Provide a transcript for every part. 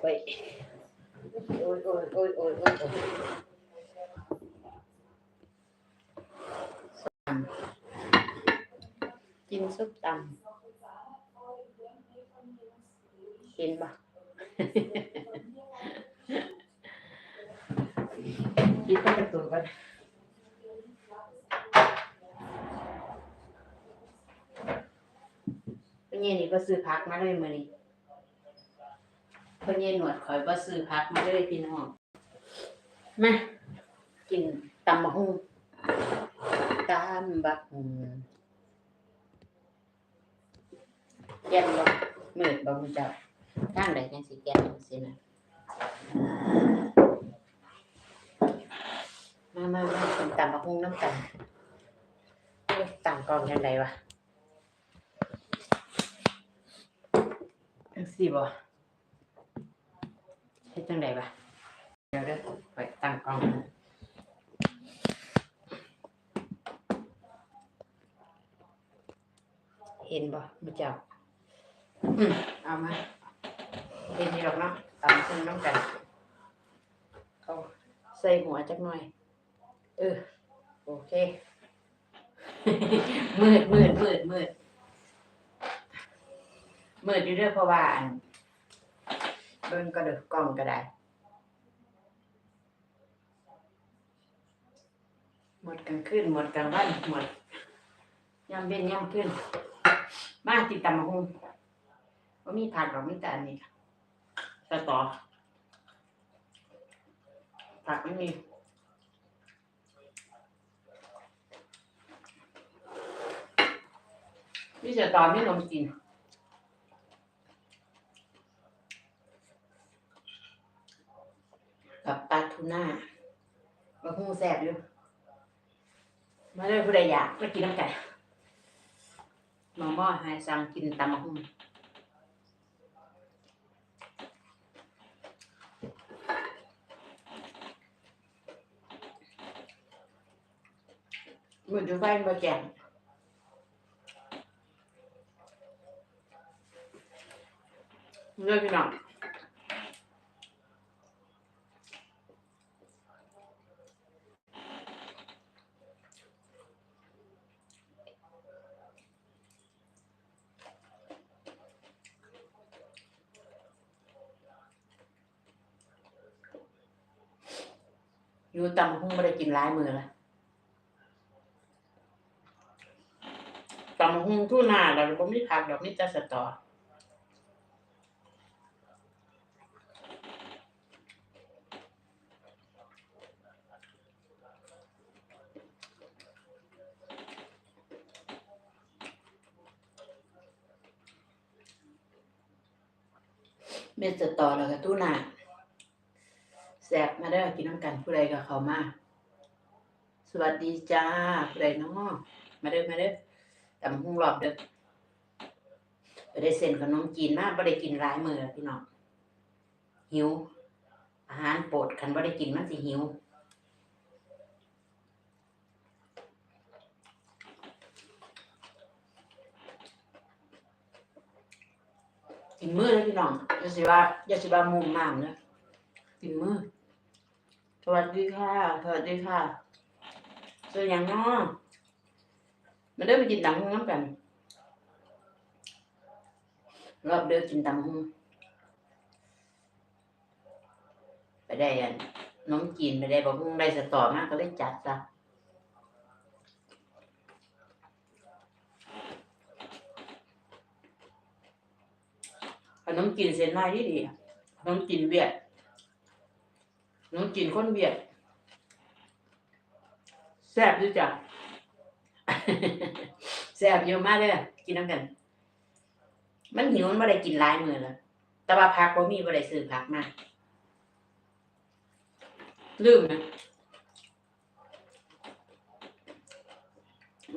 ไปโอ้ยโอ้ยโอ้ยโอ้ยโอ้ยโอ้ยตำกินซุปตำกินปะกินไปกระตุ้นกันเป็นไงนี่ก็ซื้อพักมาเลยมือนี้ พิ่นยายหนวดข่อยบ่ซื้อพักมาเลยพี่น้อง มากินตำบักหุ่งตำบักหุ่งแก่นบ่มืดบ่คุณเจ้าทางใดจังสิแก่นจังซี่นะมามามากินตำบักหุ่งน้ำกันโอ้ยต่างกล่องยังไงวะจังซี่บ่ เฮ็ดจังไดวะเดี๋ยวเด้อไปตั้งกล้องเห็นบ่มุเจ้าเอามาเห็นนี่หรอกเนาะตำซึ่งน้ำกันเอาใส่หัวจักหน่อย เออ โอเค มืดมืดมืดมืดมืดอยู่เด้อเพราะว่าอัน เบิ่งก็เด้อกล้องก็ได้หมดกลางคืนหมดกลางวันหมดยามเย็นยามขึ้นมานติดตามมาหุงว่ามีผักหรอกมีแต่อันนี้สตอผักไม่มีมีสตอไม่นมกิน กับปลาทูน่าบะฮูแซ่บอยู่มาเลยผู้ใดอยากมากินน้ำไก่มอหม้อให้สั่งกินตำมะฮุ่งมือดูไฟบ่แจ่มเลยพี่น้อง อยู่ตำหุ้งไม่ได้กินหลายมือละตำหุ้งทุ่นาเราก็ไม่ผักดอกนี่จะสตอเม็ดสตอแล้วก็ตู้นา แซบมาเด้กินน้ำกันผู้ใดก็เขามา สวัสดีจ้าผู้ใดน้องมาเด้อมาเด้อตำหุ้งรอบเด้อไปได้เส้นขนมจีนมาบ่ได้กินหลายมือพี่น้องหิว อาหารโปรดคันบ่ได้กินมันสิหิวกินมือเลยพี่น้องอย่าสิว่าอย่าสิว่ามุมมามเนะกินมือ สวัสดีค่ะ สวัสดีค่ะเจออย่างน้อมาเดินไปกินตังน้ำกันรอบเดินกินตังหุ้งไปได้อันน้องจีนไปได้บอกหุ้งได้สตอมากก็เลยจัดซะขนมจีนเส้นไม้ดีดีขนมจีนเวียด หนูกินคนเบียดแซ่บด้วยจ้ะแซ่บเยอะมากเลยกินน้ำกัน มันหิวมันไม่ได้กินหลายมือแล้วแต่ว่าพักบ่มีบ่ได้ซื้อพักมาลืมนะ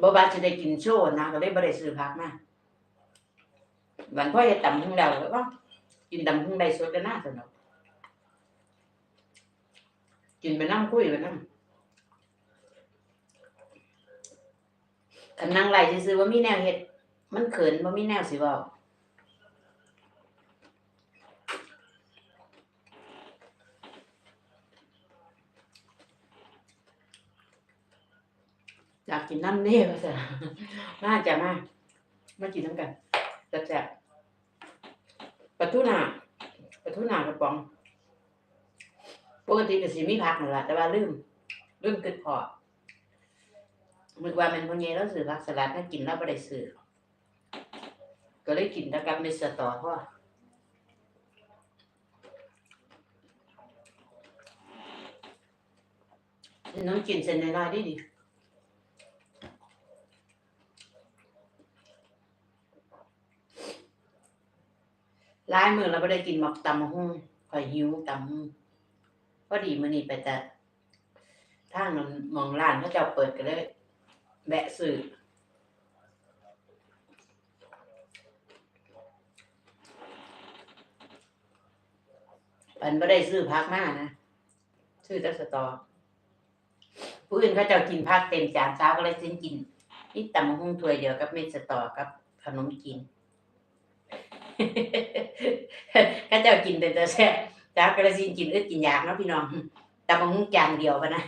บ่บาจะได้กินโชว์นะก็เลยบ่ได้ซื้อพักมาวันพ่อจะตำหุ้งเราแล้วก็กินตำหุ้งได้สดกันหน้าสนุก กินไปนั่งคุยไปนั่งกันนั่งไหลซื้อว่ามีแนวเห็ด มันเขินว่ามีแนวสิบอกอยากกินน้ำเนี่ยมาสิน่าจะมากมากินน้ำกันแซ่บๆปลาทูนาปลาทูนากระป๋อง ปกติก็สิมีผักนั่นแหละแต่ว่าลืมลืมกึดพอมึกว่ามันพวกนี้แล้วซื้อผักสลัดถ้ากินแล้วไม่ได้ซื้อก็เลยกินแต่กับเมสตอเพราะว่าน้องกินเส้นน้อยๆได้ดีหลายมือเราไม่ได้กินหมักตำหุ่งข่อยหิวตำหุ่ง อดีมื้อนี้ไปแต่ทางนั้นหมองร้านเขาเจ้าเปิดก็เลยแวะซื้อปันไม่ได้ซื้อพักมานะ ซื้อแต่สตอ ผู้อื่นเขาเจ้ากินพักเต็มจานเช้าก็เลยซื้อกิน นี่ตำบักหุ่งถ้วยเดียวกับเม็ดสตอกับขนมกินข้าเจ้ากินแต่แต่แซ่บ จ้ากระซินกินอึดกินอยากเนาะพี่น้องแต่บางจานเดียวปะนะ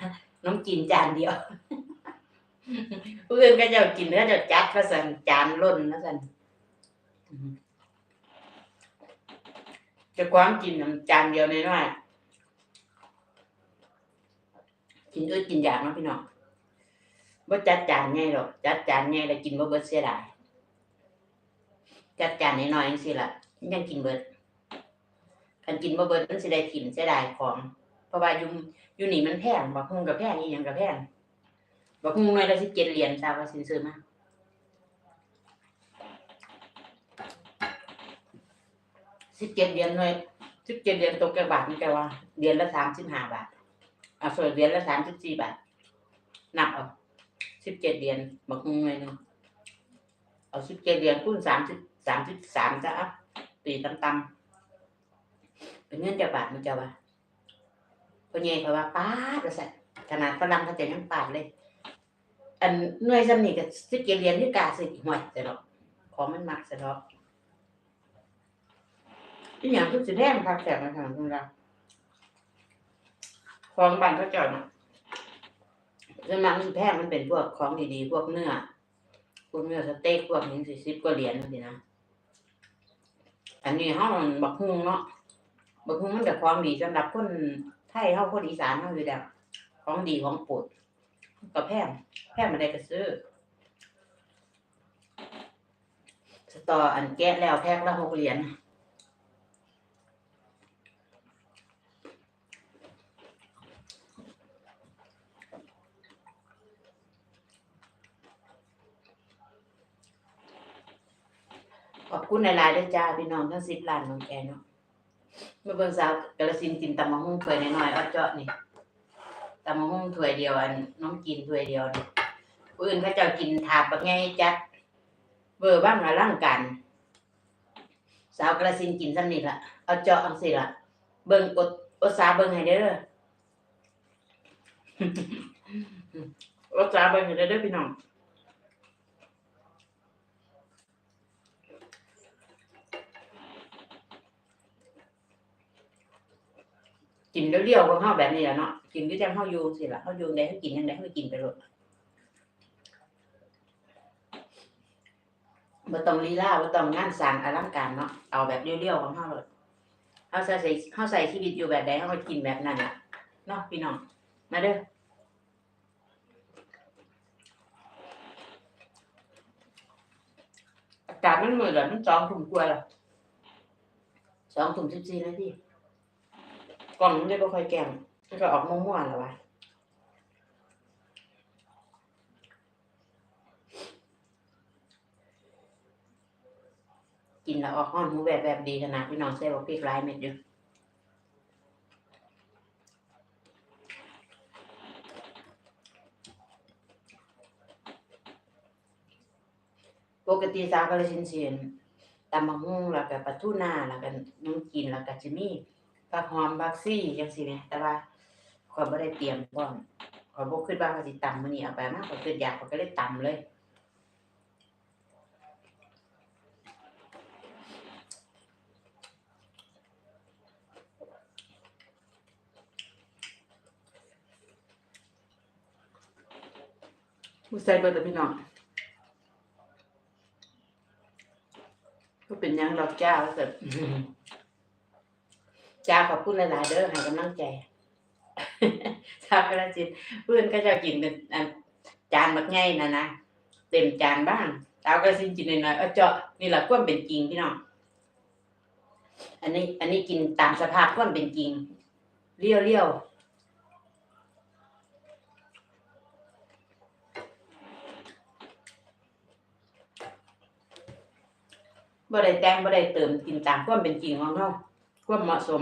น้องกินจานเดียวเพื่อนก็จ้ากินเนื้อจะจัดก็สั่นจานล้นนะสั่นจะคว้างกินจานเดียวน้อยกินอึดกินอยากเนาะพี่น้องว่าจัดจานง่ายหรอกจัดจานง่ายแล้วกินว่เบิดเสียดายจัดจานน้อยๆจังซี่ล่ะยังกินเบิด คันกินบ่เบิดมันสิได้ถิ่มเสียดายของ เพราะว่าอยู่อยู่นี่มันแพงบักฮุงกับแพงอีหยังกับแพงบักฮุงหน่วยละ17เหรียญทราบว่าสินซื้อมา17เหรียญหน่วย17เหรียญตกแก่บาทนี่แกว่าเหรียญละ35บาทอะส่วนเหรียญละ34บาทนับเอา17เหรียญบักฮุงหน่วยนึงเอา17เหรียญคูณ30 33ซะอะตีต่ำ เป็นเงินจะบาทมันจะว่าพ่อใหญ่เขาว่าป้าดว่าซั่ขนาดฝรั่งเขาจะยังปาดเลย อันหน่วยสำนีก็สิเกเรียนที่กาสิห่วยแต่เนาะของมันมักซะเนาะอีหยังทุกสิแดงพักแสบมาทางคุณเราของบ้านเขาเจ้าเนาะส่วนมากมันแพงมันเป็นพวกของดีๆ พวกเนื้อ พวกเนื้อสเต็กพวกนี้สิบกว่าเหรียญนั่นสินะ อันนี้เฮามันบักฮุงเนาะ บักฮุงมันก็ของดีสำหรับคนไทยเฮาคนอีสานเฮาอยู่แล้วของดีของโปรดก็แพงแพงมาได้ก็ซื้อสตออันแกะแล้วแพ็คละหกเหรียญขอบคุณหลายๆด้วยจ้าพี่น้องทั้งสิบล้านน้องแกเนาะ เมื่อเบิ่งสาวกระสินกินตำมะฮุ่งถ้วยน้อยๆเอเจาะนี่ตำมะฮุ่งถ้วยเดียวอันน้องกินถ้วยเดียวนี่ผู้อื่นเขาเจ้ากินถาบักไงจัดเบอร์บ้างอลังกัน สาวกระสินกินซ้ำนี่ละเอาเจาะอังสิละเบิ่งอดอดสาเบิ่งให้เด้ออดสาเบิ่งให้เด้อเด้อพี่น้อง กินเรียวๆของเฮาแบบนี้แหละเนาะกินคือจังเฮาอยู่สิล่ะเฮาอยู่ได้เฮากินจังได๋เฮากินไปโลดบ่ต้องลีลาบ่ต้องงานสร้างอลังการเนาะเอาแบบเรียวๆของเฮาโลดเฮาใส่เฮาใส่ชีวิตอยู่แบบใดเฮาก็กินแบบนั้นล่ะเนาะพี่น้องมาเด้ออากาศมันมื้อละมัน2ทุ่มกว่าแล้ว2ทุ่ม14นาที กล่องมันเลยบ่ค่อยแกงมันก็ออกม่วงๆแล้ววะกินแล้วออกห้อนหูแบบแบบดีขนาดพี่น้องใส่บอกพริกลายเม็ดอยู่ปกติสาวก็เลยชินเสียนตำบักหุ่งแล้วก็ปลาทูน่าแล้วก็น้องกินแล้วก็จะมี ผักหอมผักซี่จังซี่แหมแต่ว่าข้อยบ่ได้เตรียมพร้อมข้อยบ่คิดว่าเขาสิตำมื้อนี้เอาไปมาข้อยคิดอยากข้อยก็เลยตำเลยผู้ใส่เบิดแต่พี่น้องก็เป็นยังดอกจ้าว่าเสร็ จจ้าขอบคุณหลาย ๆ เด้อให้กำลังใจชาวกระจิตเพื่อนก็จะกินเป็นอันจานแบักไงนะนะเต็มจานบ้างชาวกระสินกินน้อยๆเอาเจาะนี่แหละความเป็นจริงพี่น้องอันนี้ อันนี้กินตามสภาพความเป็นจริงเลี้ยวเลี้ยวบ่ได้แต่งบ่ได้เติมกินตามความเป็นจริงของเรา ความเหมาะสม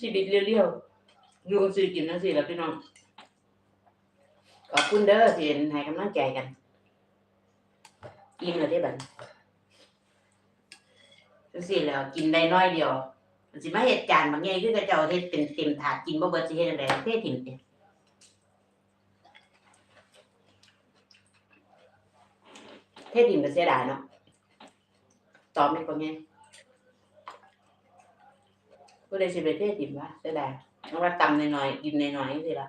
ชีวิตเรียวๆลุงซื้อกินนั่นสิแล้วพี่น้องขอบคุณเด้อที่ให้กำลังใจกัน อิ่มแล้วได้บัดจังซี่แล้วกินได้น้อยเดียวมันสิมาเฮ็ดจานบางใหญ่คือกระเจ้าเฮ็ดเป็นเต็มถาดกินบ่เบิดสิเฮ็ดจังไดเทถิ่มเด้เทถิ่มก็เสียดายเนาะตอบไม่ก็ไงก็ เลยสิไปเทศตินว่าเสียดายเพราะว่าตำหน่อยๆกินหน่อยๆสิละ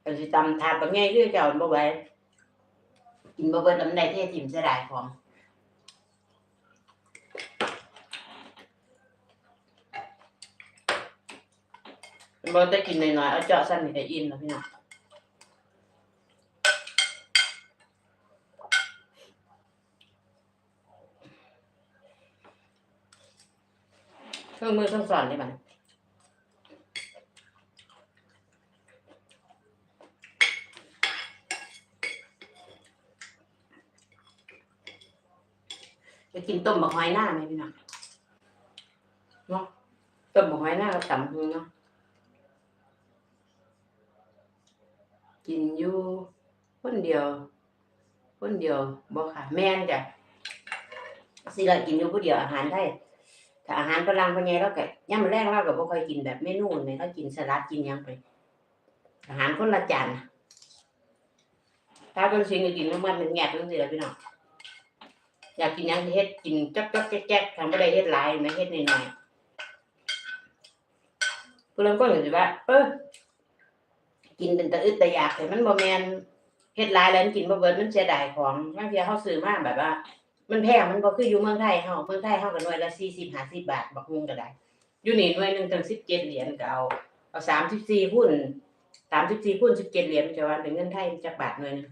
แต่สิตำถาดบบง่ายคือเจ้าบ่ไหว้กินบ่เบิดลำไดเทศติมเสียดายของบ่ได้กินหน่อยๆเอาเจาะสั้นนี่ก็อิ่มแล้วพี่น้อง เครื่องมือเครื่องสอนได้บัดไปกินต้มบักหอยหน้าไหมพี่น้องเนาะต้มบักหอยหน้ากับตำหูเนาะกินอยู่คนเดียว คนเดียวบ่ค่ะ แม่นจ้ะสิละกินอยู่ผู้เดียวอาหารไทย ถ้าอาหารฝรั่งพวกนี้เราก็ย่ำมอแรงเราก็บ่ค่อยกินแบบเมนูนี่เรากินสลัดกินหยังไป อาหารคนละจานน่ะถ้าเป็นสิ่งที่กินมันมันแงบจังซี่ล่ะพี่น้องอยากกินหยังเฮ็ดกินจ๊อกๆแจ๊กๆทำบ่ได้เฮ็ดหลายแม่เฮ็ดน้อยๆผู้ลางคนก็สิว่า เออกินเป็นตะอึดตะอยากแต่มันบ่แม่นเฮ็ดหลายแล้วมันกินบ่เบิดมันเสียดายของบางทีเฮาซื้อมาแบบว่า มันแพงมันบ่คืออยู่เมืองไทยเฮาเมืองไทยเฮาก็หน่วยละ40 50บห้าสิบาทบักฮุงก็ได้ อยู่นี่หน่วยหนึงตั้ง17เหรียญก็เอาเอา34คูณ34คูณ17เหรียญจะว่าเป็นเงินไทยจักบาทหน่วยนึง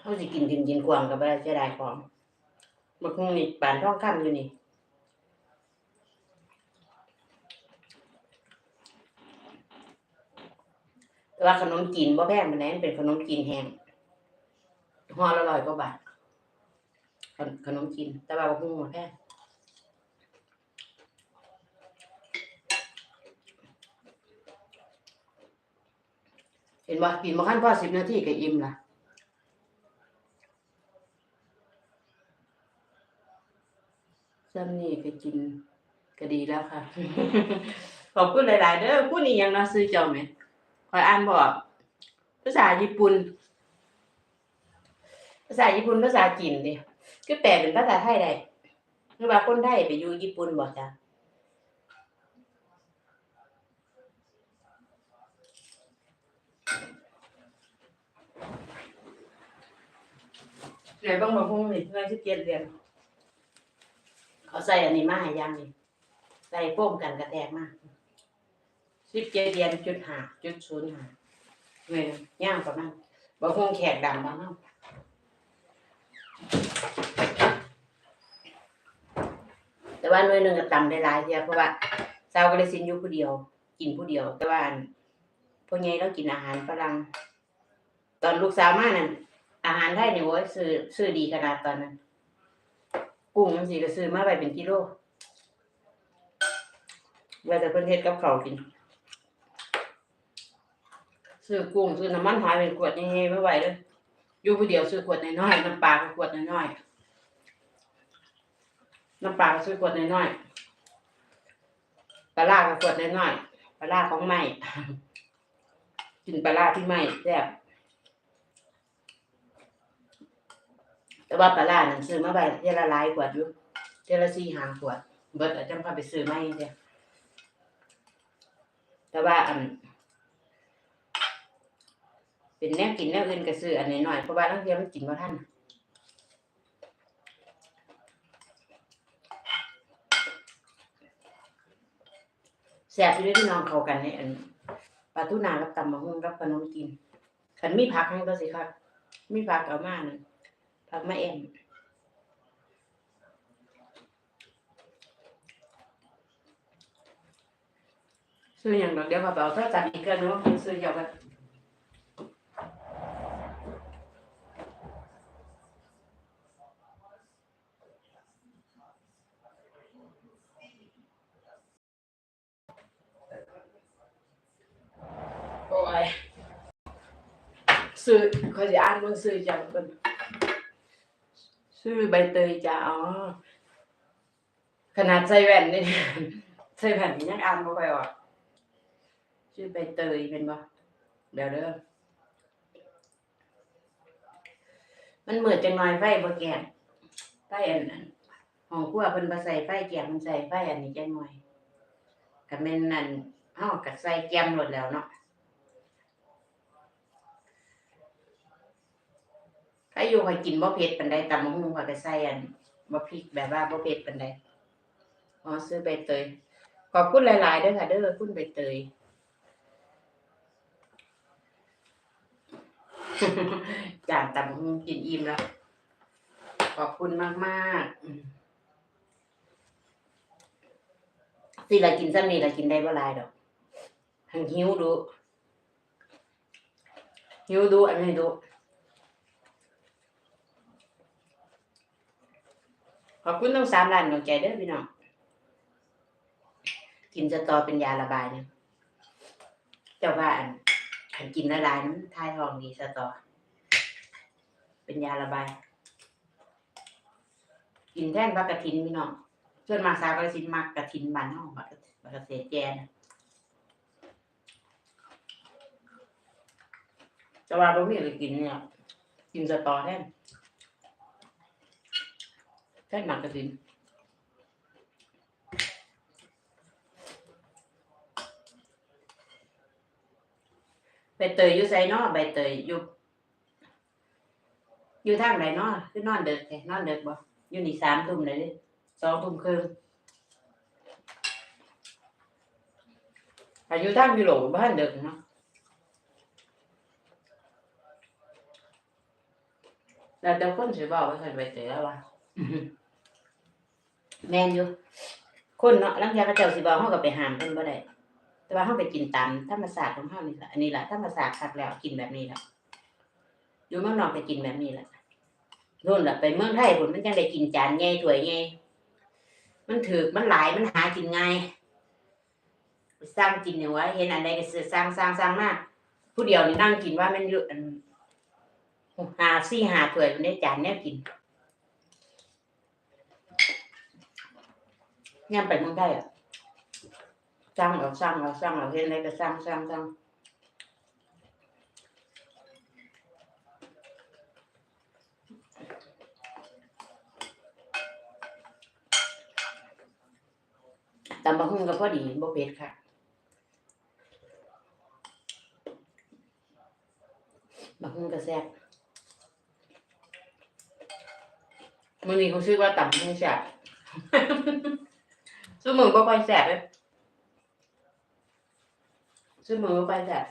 เฮาสิกินกินกินกวางก็บ่ได้เสียดายของบักฮุงนี่ปานทองคำอยู่นี่แต่ว่าขนมจีนบ่แพงปานใดมันเป็นขนมจีนแห้ง ห่อละร้อยกว่าบาทขนมจีนแต่ว่าบ่ฮู้ว่าแพงเห็นบ่กินบ่คันพอ10นาทีก็อิ่มละซ้ำนี่ก็กินก็ดีแล้วค่ะ ขอบคุณหลาย ๆ เด้อผู้นี้ยังเนาะซื้อเจ้าไหมคอยอ่านบอก ภาษาญี่ปุ่น ภาษาญี่ปุ่นภาษาจีนดิคือแปลเป็นภาษาไทยได้หรือว่าคนไทยไปอยู่ญี่ปุ่นบอกจ้ะไหนบ้างบอกพวกนี่เพื่อนที่เกียนเรียนเขาใส่อันนี้มาให้ยังนี่ใส่โป้มกันกระแทกมากสิบเจ็ดเดือนจุดห้าจุดศูนย์ห้าเงินย่างประมาณบางคงแขกดำบ้างเนาะ แต่ว่าหน่วยหนึ่งก็ตำได้หลายเทียเพราะว่าสาวก็เลยสินอยู่ผู้เดียว กินผู้เดียว แต่ว่าอันพวกนี้เรากินอาหารฝรั่งตอนลูกสาวมานั่นอาหารไทยเนี่ยโว้ยซื้อซื้อดีขนาดตอนนั้นกุ้งมันสิก็ซื้อมาไปเป็นกิโลเวลาแต่เพิ่นเฮ็ดกับข้าวกินซื้อกุ้งซื้อน้ำมันหอยเป็นขวดใหญ่ๆไม่ไหวเลย อยู่ผู้เดียวซื้อขวดน้อยๆน้ำปลาก็ขวดน้อยๆน้ำปลาก็ซื้อขวดน้อยๆปลาร้าก็ขวดน้อยๆปลาร้าของใหม่กินปลาร้าที่ใหม่แซ่บแต่ว่าปลาร้านั่นซื้อมาไปเทละลายขวดอยู่เทละสี่ห้าขวด เบิดอาจจะพาไปซื้อใหม่เดียแต่ว่าอัน เป็นแนวกินแนวอื่นก็ซื้ออันน้อยเพราะว่าบางเทียมันกินบ่ทันแซ่บอยู่ด้อพี่น้องเข้ากันในอันปลาทูนากับตำบักหุ่งกับขนมจีนคันมีผักให้ก็สิครับมีผักเอามาหนึ่งผักมะแอมซื้ออย่างดอกเดียวมาเปล่าถ้าจัดอีกกันเนาะซื้อเยอะกันอ้ย ซื้อเขาจะอ่านมันซื้อจังเป็นซื้อใบเตยจ้าอ๋อขนาดใส่แว่นนี่ใส่แว่นนี่ยังอ่านไม่ค่อยออกชื่อใบเตยเป็นบ่เดี๋ยวเด้อมันเหมือนจังน้อยไฟบ่แก่ไฟอันนั้นห้องครัวเพิ่นบ่ใส่ไฟแก่มันใส่ไฟอันนี้จังน้อยก็แม่นนั่นเฮาก็ใส่แก้มหมดแล้วเนาะ ถ้าอยู่ข่อยกินบ่เผ็ดปานใดตำบักหุ่งข่อยก็ใส่อันบ่พริกแบบว่าบ่เผ็ดปานใดอ๋อซื้อใบเตยขอบคุณหลายๆเด้อค่ะเด้อคุณใบเตยจานตำบักหุ่งกินอิ่มแล้ว ขอบคุณมากมากๆสิละกินซ้ำนี่ละกินได้บ่หลายดอกหังหิวดูหิวดูอันนี้ดู ขอบคุณทั้งสามร้านดอกใจเด้อพี่น้อง กินสตอเป็นยาระบายเนี่ยเจ้าว่าอันอันกินละลายน้ำทายทองดีสตอ เป็นยาระบาย กินแท่นพักกระถินพี่น้องส่วนมากสาวกระถินมักกระถินบานนอกบักบักกระเสแจนะจะว่าบ่มีอะไรกินเนี่ยกินสตอแท่น แท่นหมักกระถินใบเตยอยู่ไสเนาะใบเตยอยู่อยู่ทางไหนนาะคือนอนเด็กแท้นอนเด็กบ่อยู่นี่สามทุ่มเลยดิสองทุ่มครึ่งอายุทางยู่โหลบ้านเด็กเนาะแล้วแต่คนสิบอกว่าใส่ใบเตยแล้วว่า แมนอยู่ คนเนาะลังเทียเขาเจ้าสิบอกเฮาก็ไปหามเพิ่นบ่ได้ แต่ว่าเฮาไปกินตามธรรมศาสตร์ของเฮานี่แหละอันนี้แหละธรรมศาสตร์คักแล้วกินแบบนี้แหละอยู่เมืองนอกไปกินแบบนี้แหละนู่นแหละไปเมืองไทยพุ่นมันจังได้กินจานใหญ่ถ้วยใหญ่มันถูกมันหลายมันหากินง่ายไปสร้างกินเนี่ยว่าเห็นอันใดก็สร้างสร้างสร้างมาก ผู้เดียวนี่นั่งกินว่ามันเยอะหาซี่หาถ้วยมันได้จานแนวกิน ยามไปมืองไทยอะสร้างเอาสร้างเอาสร้างเอาเห็นอะไรก็สร้างสร้างสร้างตำบักหุ่งก็พอดีบ่เผ็ดค่ะบักหุ่งก็แซ่บมื้อนี้เขาชื่อว่าตำหุ่งแซ่บ ซุมื้อบ่ค่อยแสบเลยซื้อมือไปแสบ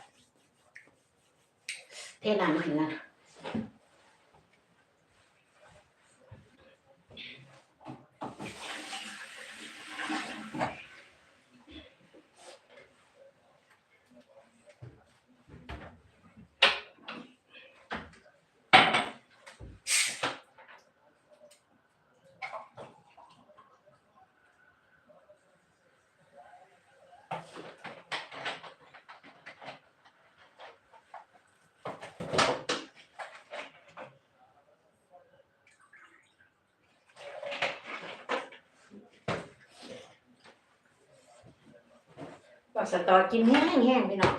เทน้ำถึงนะ กสตอกินแห้งแห้งพี่น้อง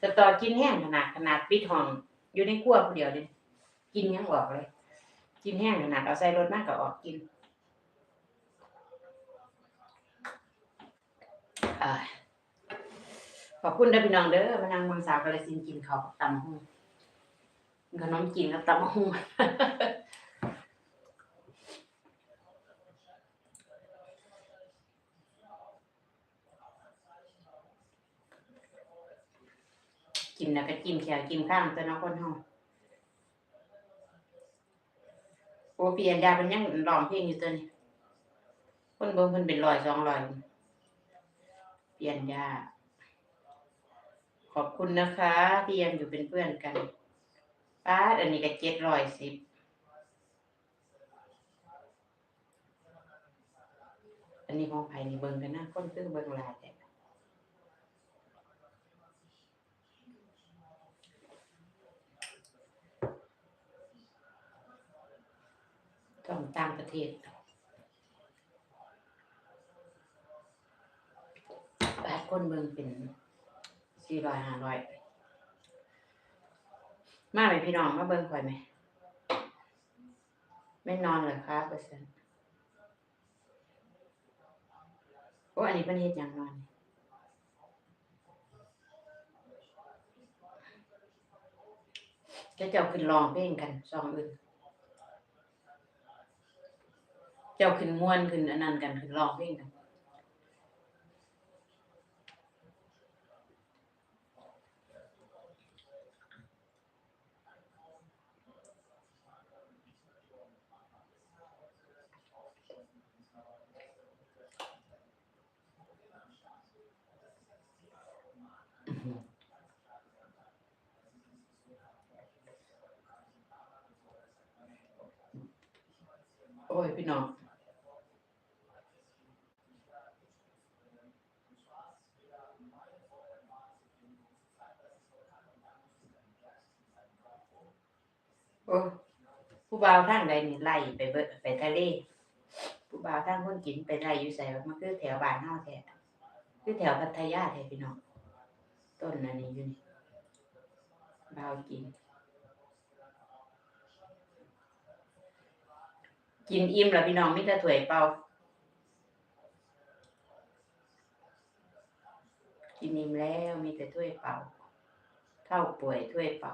สตอกินแห้งขนาดขนาดปิดห้อง อยู่ในครัวคนเดียวเลยกินยังออกเลย กินแห้งขนาดเอาใส่รถมากก็ออกกินอขอบคุณเด้พี่น้องเด้อมานั่งเมืองสาวกาลสินกินเขาตำหุ่งขนมจีนกับตำหุ่ง กินแล้วก็จิ้มแขวจิ้มข้างตัวน้องคนเฮาโอเปียนยาเป็นยังร้องเพลงอยู่ตัวนี้คนเบิ่งเพิ่นเป็นร้อยสองร้อย เปลี่ยนยา ขอบคุณนะคะที่ยังอยู่เป็นเพื่อนกันป้าอันนี้ก็เจ็ดร้อยสิบอันนี้ของไผ่นี่เบิ่งกันนะคนซึ่งเบิ่งลายแต่ ต้องต่างประเทศแปดคนเบิ่งเป็นสี่ร้อยห้าร้อยมาไหมพี่น้องมาเบิ่งข่อยไหม ไม่นอนเหรอคะเปอร์เซ็นต์โอ้อันนี้เป็นเฮ็ดหยังนอนจะเจ้าขึ้นร้องเพลงกันสองอื่น เจ้าขึ้นม่วนขึ้นอันนั้นกันขึ้นรองเพลงกันโอ้ยพี่น้อง โอ้ผู้บ่าวทางใดนี่ไล่ไปเบิดไปทะเล ผู้บ่าวทางคนกินไปไล่อยู่ไสว่ามันคือแถวบ้านเฮาแท้คือแถวพัทยาแท้พี่น้องต้นอันนี้อยู่นี่บ่าวกิน กินอิ่มแล้วพี่น้องมีแต่ถ้วยเปล่ากินอิ่มแล้วมีแต่ถ้วยเปล่าเท่าป่วยถ้วยเปล่า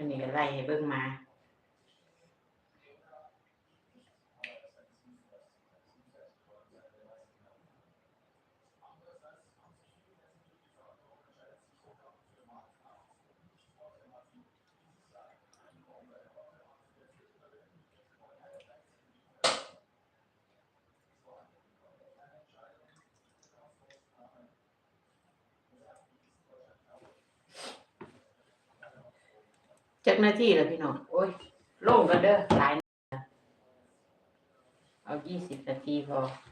อันนี้ก็ไล่ให้เบิ่งมา จักหน้าที่แล้วพี่น้อง โอ้ยโล่งกันเด้อหลายเอายี่สิบนาทีพอ